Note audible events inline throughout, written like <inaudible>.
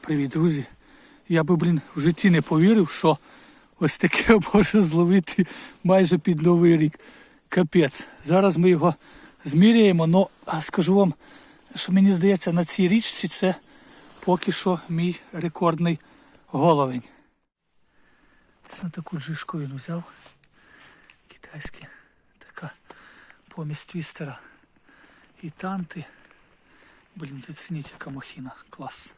Привіт, друзі. Я би, блін, в житті не повірив, що ось таке <laughs> може зловити майже під Новий рік. Капець. Зараз ми його зміряємо, но а скажу вам, що мені здається, на цій річці це поки що мій рекордний головень. Це таку джишку він взяв. Китайський. Така помість твістера і танти. Блін, зацініть, яка махіна. Клас.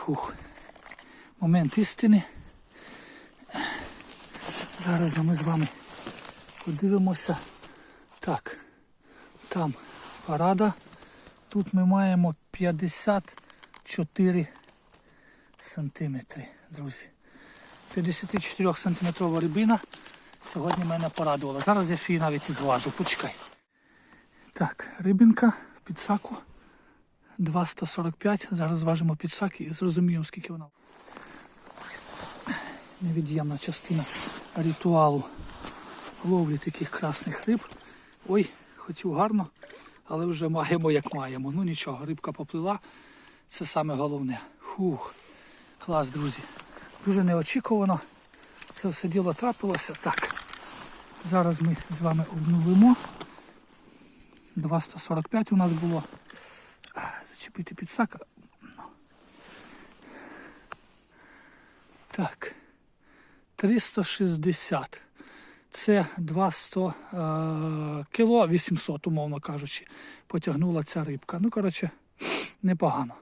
Хух. Момент істини. Зараз ми з вами подивимося. Так. Там парада. Тут ми маємо 54 сантиметри, друзі. 54 сантиметрова рибина. Сьогодні мене порадувала. Зараз я ще її навіть зважу. Почекай. Так, рибинка під саку 2,145. Зараз зважимо під саки і зрозуміємо, скільки вона. Невід'ємна частина ритуалу ловлі таких красних риб. Ой, хотів гарно, але вже маємо як маємо. Ну нічого, рибка поплила. Це саме головне. Фух, клас, друзі. Дуже неочікувано. Це все діло трапилося. Так. Зараз ми з вами обнулимо. 245 у нас було. А, під підсака. Так. 360. Це 200 е, кіло 800, умовно кажучи, потягнула ця рибка. Ну, коротше, непогано.